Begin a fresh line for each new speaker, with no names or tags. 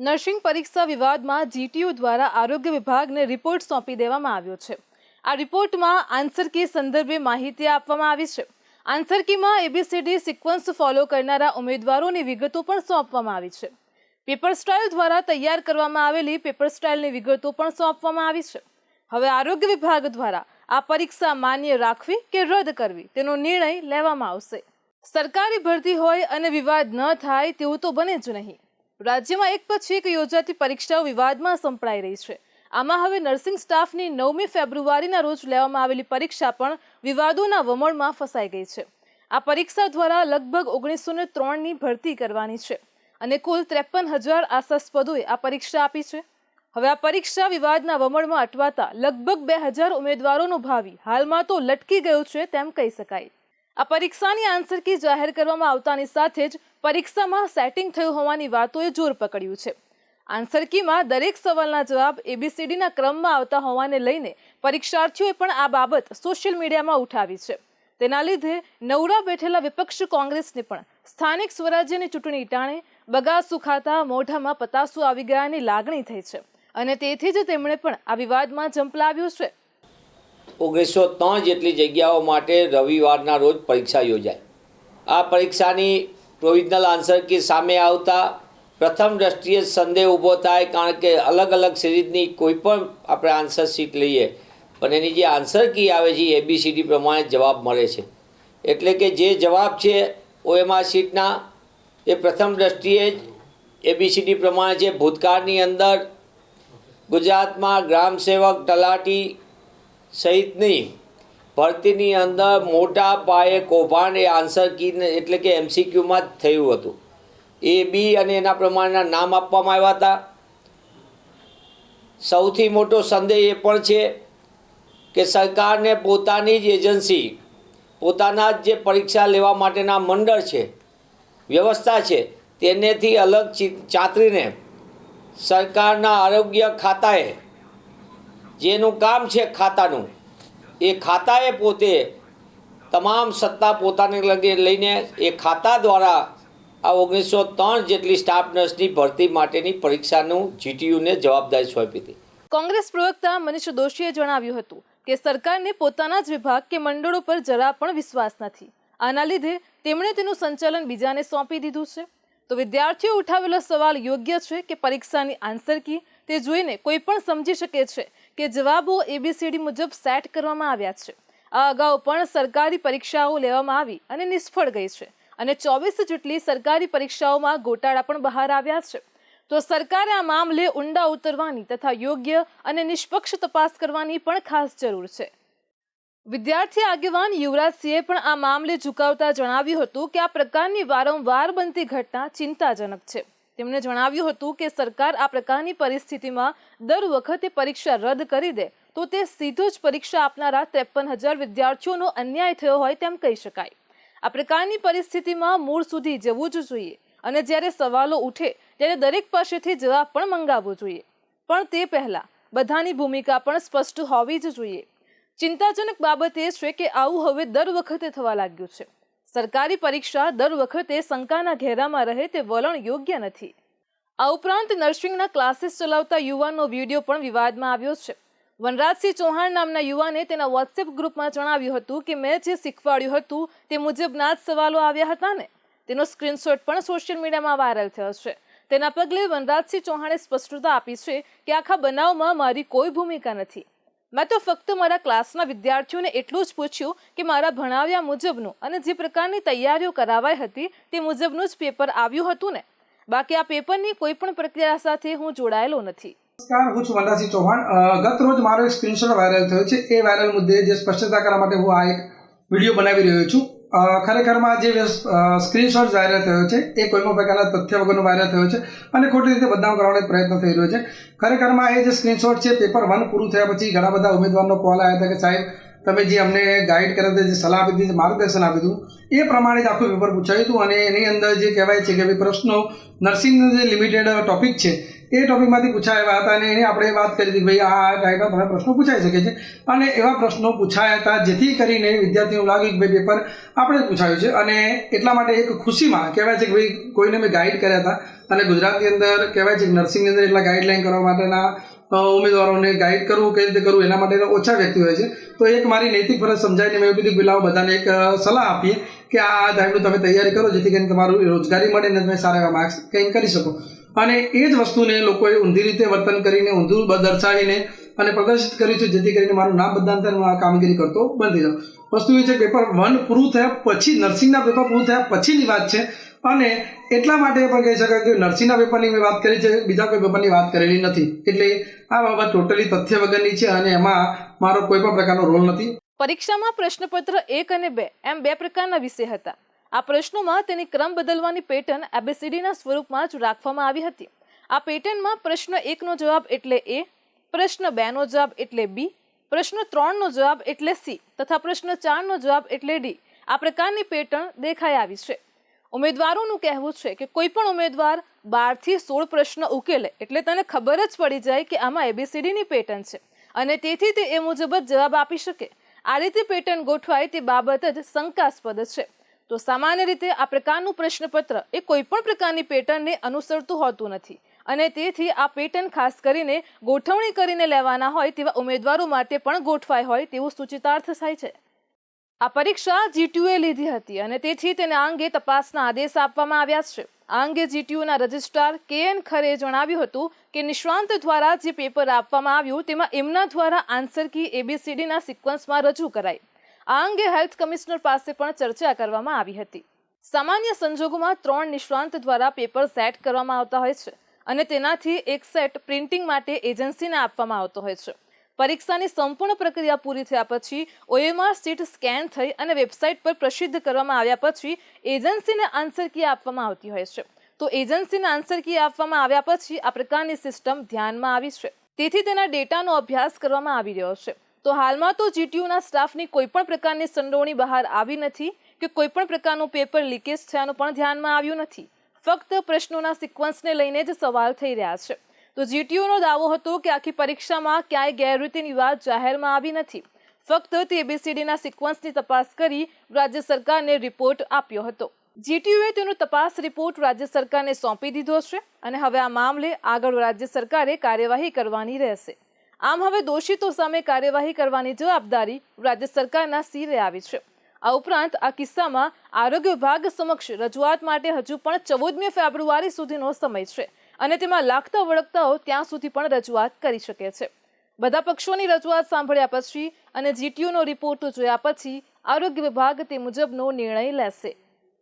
Nursing પરીક્ષા વિવાદમાં GTU દ્વારા આરોગ્ય વિભાગને રિપોર્ટ સોંપી દેવામાં આવ્યો છે. આ રિપોર્ટમાં આન્સર કી સંદર્ભે માહિતી આપવામાં આવી છે. આન્સર કીમાં એબીસીડી સિક્વન્સ ફોલો કરનારા ઉમેદવારોની વિગતો પણ સોંપવામાં આવી છે. પેપર સ્ટાઇલ દ્વારા તૈયાર કરવામાં આવેલી પેપર સ્ટાઇલની વિગતો પણ સોંપવામાં આવી છે. હવે આરોગ્ય વિભાગ દ્વારા આ પરીક્ષા માન્ય રાખવી કે રદ કરવી તેનો નિર્ણય લેવામાં આવશે. સરકારી ભરતી હોય અને વિવાદ ન થાય તેવું તો બને જ નહીં. રાજ્યમાં એક પછી એક યોજાતી પરીક્ષાઓ વિવાદમાં સંપળાઈ રહી છે. આમાં હવે નર્સિંગ સ્ટાફની નવમી ફેબ્રુઆરીના રોજ લેવામાં આવેલી પરીક્ષા પણ વિવાદોના વમળમાં ફસાઈ ગઈ છે. આ પરીક્ષા દ્વારા લગભગ ઓગણીસો ને ત્રણની ભરતી કરવાની છે અને કુલ ત્રેપન હજાર આશાસ્પદોએ આ પરીક્ષા આપી છે. હવે આ પરીક્ષા વિવાદના વમળમાં અટવાતા લગભગ બે હજાર ઉમેદવારોનું ભાવિ હાલમાં તો લટકી ગયું છે તેમ કહી શકાય. આ પરીક્ષાની આન્સર કી જાહેર કરવામાં આવતાની સાથે જ પરીક્ષામાં સેટિંગ થયું હોવાની વાતોએ જોર પકડ્યું છે. આન્સર કીમાં દરેક સવાલના જવાબ એબીસીડીના ક્રમમાં આવતા હોવાને લઈને પરીક્ષાર્થીઓએ પણ આ બાબત સોશિયલ મીડિયામાં ઉઠાવી છે. તેના લીધે નવરા બેઠેલા વિપક્ષ કોંગ્રેસને પણ સ્થાનિક સ્વરાજ્યની ચૂંટણી ટાણે બગાસુ ખાતા મોઢામાં પતાસુ આવી ગયાની લાગણી થઈ છે અને તેથી જ તેમણે પણ આ વિવાદમાં ઝંપલાવ્યું છે.
ઓગણીસો ત્રણ જેટલી જગ્યાઓ માટે રવિવારના રોજ પરીક્ષા યોજાય. આ પરીક્ષાની પ્રોવિઝનલ આન્સર કી સામે આવતા પ્રથમ દ્રષ્ટિએ સંદેહ ઊભો થાય કારણ કે અલગ અલગ સિરીઝની કોઈ પણ આપણે આન્સર શીટ લઈએ. પણ એની જે આન્સર કી આવે છે એ એબીસીડી પ્રમાણે જવાબ મળે છે. એટલે કે જે જવાબ છે ઓએમઆર શીટના એ પ્રથમ દ્રષ્ટિએ જ એબીસીડી પ્રમાણે છે. ભૂતકાળની અંદર ગુજરાતમાં ગ્રામ સેવક તલાટી સહિતની ભરતીની અંદર મોટા પાયે કૌભાંડ એ આન્સર કી એટલે કે એમસીક્યુમાં જ થયું હતું. એ બી અને એના પ્રમાણેના નામ આપવામાં આવ્યા હતા. સૌથી મોટો સંદેહ એ પણ છે કે સરકારને પોતાની જ એજન્સી, પોતાના જ જે પરીક્ષા લેવા માટેના મંડળ છે, વ્યવસ્થા છે, તેનેથી અલગ ચાતરીને સરકારના આરોગ્ય ખાતાએ, જેનું કામ છે ખાતાનું એ ખાતાએ પોતે તમામ સત્તા પોતાને લગે લઈને એ ખાતા દ્વારા આ ઓગણીસો ત્રણ જેટલી સ્ટાફ નર્સની ભરતી માટેની પરીક્ષાનું જીટીયુને જવાબદારી સોંપી હતી.
કોંગ્રેસ પ્રવક્તા મનીષ દોશીએ જણાવ્યું હતું કે સરકારને પોતાના જ વિભાગ કે મંડળો પર જરા પણ વિશ્વાસ નથી. આના લીધે તેમણે તેનું સંચાલન બીજાને સોંપી દીધું છે. તો વિદ્યાર્થીઓ ઉઠાવેલો સવાલ યોગ્ય છે કે પરીક્ષાની આન્સર કી તે જોઈને કોઈ પણ સમજી શકે છે કે જવાબો એબીસીડી મુજબ સેટ કરવામાં આવ્યા છે. આ અગાઉ પણ સરકારી પરીક્ષાઓ લેવામાં આવી અને નિષ્ફળ ગઈ છે અને ચોવીસ જેટલી સરકારી પરીક્ષાઓમાં ગોટાળા પણ બહાર આવ્યા છે. તો સરકારે આ મામલે ઊંડા ઉતરવાની તથા યોગ્ય અને નિષ્પક્ષ તપાસ કરવાની પણ ખાસ જરૂર છે. વિદ્યાર્થી આગેવાન યુવરાજસિંહે પણ આ મામલે ઝુકાવતા જણાવ્યું હતું કે આ પ્રકારની વારંવાર બનતી ઘટના ચિંતાજનક છે. તેમણે જણાવ્યું હતું કે સરકાર આ પ્રકારની પરિસ્થિતિમાં દર વખતે પરીક્ષા રદ કરી દે, તો તે સીધો જ પરીક્ષા આપનારા ત્રેપન હજાર વિદ્યાર્થીઓનો અન્યાય થયો હોય તેમ કહી શકાય. આ પ્રકારની પરિસ્થિતિમાં મૂળ સુધી જવું જ જોઈએ અને જ્યારે સવાલો ઉઠે ત્યારે દરેક પાસેથી જવાબ પણ મંગાવવો જોઈએ. પણ તે પહેલાં બધાની ભૂમિકા પણ સ્પષ્ટ હોવી જ જોઈએ. ચિંતાજનક બાબત એ છે કે આવું હવે દર વખતે થવા લાગ્યું છે. સરકારી પરીક્ષા દર વખતે શંકાના ઘેરામાં રહે તે વલણ યોગ્ય નથી. આ ઉપરાંત નર્સિંગના ક્લાસીસ ચલાવતા યુવાનનો વીડિયો પણ વિવાદમાં આવ્યો છે. વનરાજસિંહ ચૌહાણ નામના યુવાને તેના વોટ્સએપ ગ્રુપમાં જણાવ્યું હતું કે, મેં જે શીખવાડ્યું હતું તે મુજબના જ સવાલો આવ્યા હતા ને. તેનો સ્ક્રીનશોટ પણ સોશિયલ મીડિયામાં વાયરલ થયો છે. તેના પગલે વનરાજસિંહ ચૌહાણે સ્પષ્ટતા આપી છે કે, આખા બનાવમાં મારી કોઈ ભૂમિકા નથી. મેં તો ફક્ત મારા ક્લાસના વિદ્યાર્થીઓને એટલું જ પૂછ્યું કે મારા ભણાવ્યા મુજબનું અને જે પ્રકારની તૈયારીઓ કરાવાઈ હતી તે મુજબનું જ પેપર આવ્યું હતું ને? બાકી આ પેપરની કોઈ પણ પ્રક્રિયા સાથે હું જોડાયેલો નથી.
નમસ્કાર, હું છું વનરાજસિંહ ચૌહાણ. ગત રોજ મારો એક સ્ક્રીનશોટ વાયરલ થયો છે. એ વાયરલ મુદ્દે જે સ્પષ્ટતા કરવા માટે હું આ એક વીડિયો બનાવી રહ્યો છું. ખરેખરમાં જે સ્ક્રીનશોટ વાયરલ થયો છે, એ કોઈમાં પ્રકારના તથ્ય વગરનો વાયરલ થયો છે અને ખોટી રીતે બદનામ કરવાનો પ્રયત્ન થઈ રહ્યો છે. ખરેખરમાં એ જે સ્ક્રીનશોટ છે પેપર વન પૂરું થયા પછી ઘણા બધા ઉમેદવારનો કોલ આવ્યા હતા કે સાહેબ તમે જે અમને ગાઈડ કર્યા હતા, જે સલાહ આપી હતી માર્ગદર્શન આપ્યું હતું, એ પ્રમાણે જ આખું પેપર પૂછાયું હતું અને એની અંદર જે કહેવાય છે કે ભાઈ પ્રશ્નો નર્સિંગ જે લિમિટેડ ટોપિક છે, એ ટોપિકમાંથી પૂછાયા હતા અને એની આપણે વાત કરી હતી ભાઈ આ ટાઈપના તમે પ્રશ્નો પૂછાઈ શકે છે. અને એવા પ્રશ્નો પૂછાયા હતા, જેથી કરીને વિદ્યાર્થીઓ લાગ્યું કે ભાઈ પેપર આપણે પૂછાયું છે. અને એટલા માટે એક ખુશીમાં કહેવાય છે કે ભાઈ કોઈને મેં ગાઈડ કર્યા હતા. અને ગુજરાતની અંદર કહેવાય છે કે નર્સિંગની અંદર એટલા ગાઈડલાઈન કરવા માટેના ઉમેદવારોને ગાઈડ કરવું કઈ રીતે કરવું, એના માટે ઓછા વ્યક્તિ હોય છે. તો એક મારી નૈતિક ફરજ સમજાઈને મેં કીધું કે બધાને એક સલાહ આપીએ કે આ ટાઈમનું તમે તૈયારી કરો, જેથી કરીને તમારું રોજગારી મળે ને તમે સારા એવા માર્ક્સ કંઈક કરી શકો. અને એ જ વસ્તુને લોકોએ ઊંધી રીતે વર્તન કરીને, ઊંધું દર્શાવીને અને પ્રદર્શિત કર્યું છે, જેથી કરીને મારું નામ બદનાંતર હું આ કામગીરી કરતો બંધ થઈ જાઉં. વસ્તુ એ છે પેપર વન પૂરું થયા પછી, નર્સિંગના પેપર પૂરું થયા પછીની વાત છે. અને એટલા માટે પણ કહી શકાય કે નર્સિંગના પેપરની મેં વાત કરી છે, બીજા કોઈ પેપરની વાત કરેલી નથી. એટલે આ બાબત ટોટલી તથ્ય વગરની છે અને એમાં મારો કોઈ પણ પ્રકારનો રોલ નથી.
પરીક્ષામાં પ્રશ્નપત્ર એક અને બે એમ બે પ્રકારના વિષય હતા. આ પ્રશ્નોમાં તેની ક્રમ બદલવાની પેટર્ન એબીસીડીના સ્વરૂપમાં જ રાખવામાં આવી હતી. આ પેટર્નમાં પ્રશ્ન એકનો જવાબ એટલે એ પ્રશ્ન બેનો જવાબ એટલે બી પ્રશ્ન ત્રણનો જવાબ એટલે સી તથા પ્રશ્ન ચારનો જવાબ એટલે ડી આ પ્રકારની પેટર્ન દેખાઈ આવી છે. ઉમેદવારોનું કહેવું છે કે કોઈ પણ ઉમેદવાર બારથી સોળ પ્રશ્ન ઉકેલે એટલે તને ખબર જ પડી જાય કે આમાં એબીસીડીની પેટર્ન છે. અને તેથી તે એ મુજબ જ જવાબ આપી શકે. આ રીતે પેટર્ન ગોઠવાય તે બાબત જ શંકાસ્પદ છે. તો સામાન્ય રીતે આ પ્રકારનું પ્રશ્નપત્ર એ કોઈ પણ પ્રકારની પેટર્નને અનુસરતું હોતું નથી. અને તેથી આ પેટર્ન ખાસ કરીને ગોઠવણી કરીને લેવાના હોય તેવા ઉમેદવારો માટે પણ ગોઠવાય હોય તેવું સૂચિતાર્થ થાય છે. આ પરીક્ષા જીટીયુએ લીધી હતી અને તેથી તેને આ અંગે તપાસના આદેશ આપવામાં આવ્યા છે. આ અંગે જીટીયુના રજિસ્ટ્રાર કે એન ખરે જણાવ્યું હતું કે નિષ્ણાંત દ્વારા જે પેપર આપવામાં આવ્યું તેમાં એમના દ્વારા આન્સર કી એબીસીડીના સિક્વન્સમાં રજૂ કરાઈ. આ અંગે હેલ્થ કમિશનર પાસે પણ ચર્ચા કરવામાં આવી હતી. સામાન્ય સંજોગોમાં ત્રણ નિષ્ણાંત દ્વારા પેપર સેટ કરવામાં આવતા હોય છે અને તેનાથી એક સેટ પ્રિન્ટિંગ માટે એજન્સીને આપવામાં આવતો હોય છે. પરીક્ષાની સંપૂર્ણ પ્રક્રિયા પૂરી થયા પછી ઓએમઆર સીટ સ્કેન થઈ અને વેબસાઇટ પર પ્રસિદ્ધ કરવામાં આવ્યા પછી એજન્સીને આન્સર કી આપવામાં આવતી હોય છે. તો એજન્સીને આન્સર કી આપવામાં આવ્યા પછી આ પ્રકારની સિસ્ટમ ધ્યાનમાં આવી છે. તેથી તેના ડેટાનો અભ્યાસ કરવામાં આવી રહ્યો છે. તો હાલમાં તો જીટીયુના સ્ટાફની કોઈ પણ પ્રકારની સંડોવણી બહાર આવી નથી કે કોઈ પણ પ્રકારનું પેપર લીકેજ થયાનું પણ ધ્યાનમાં આવ્યું નથી. ફક્ત પ્રશ્નોના સિક્વન્સને લઈને જ સવાલ થઈ રહ્યા છે. તો જીટીયુનો દાવો હતો કે આખી પરીક્ષામાં ક્યાંય ગેરરીતિની વાત જાહેરમાં આવી નથી. ફક્ત તે એબીસીડીના સિક્વન્સની તપાસ કરી રાજ્ય સરકારને રિપોર્ટ આપ્યો હતો. જીટીયુએ તેનો તપાસ રિપોર્ટ રાજ્ય સરકારને સોંપી દીધો છે અને હવે આ મામલે આગળ રાજ્ય સરકારે કાર્યવાહી કરવાની રહેશે. આમ હવે દોષિતો સામે કાર્યવાહી કરવાની જવાબદારી રાજ્ય સરકારના સિરે આવી છે. આ ઉપરાંત આ કિસ્સામાં આરોગ્ય વિભાગ સમક્ષ રજૂઆત માટે હજુ પણ ચૌદમી ફેબ્રુઆરી સુધીનો સમય છે. અને તેમાં લાગતા વળગતાઓ ત્યાં સુધી પણ રજૂઆત કરી શકે છે. બધા પક્ષોની રજૂઆત સાંભળ્યા પછી અને જીટીયુનો રિપોર્ટ જોયા પછી આરોગ્ય વિભાગ તે મુજબનો નિર્ણય લેશે.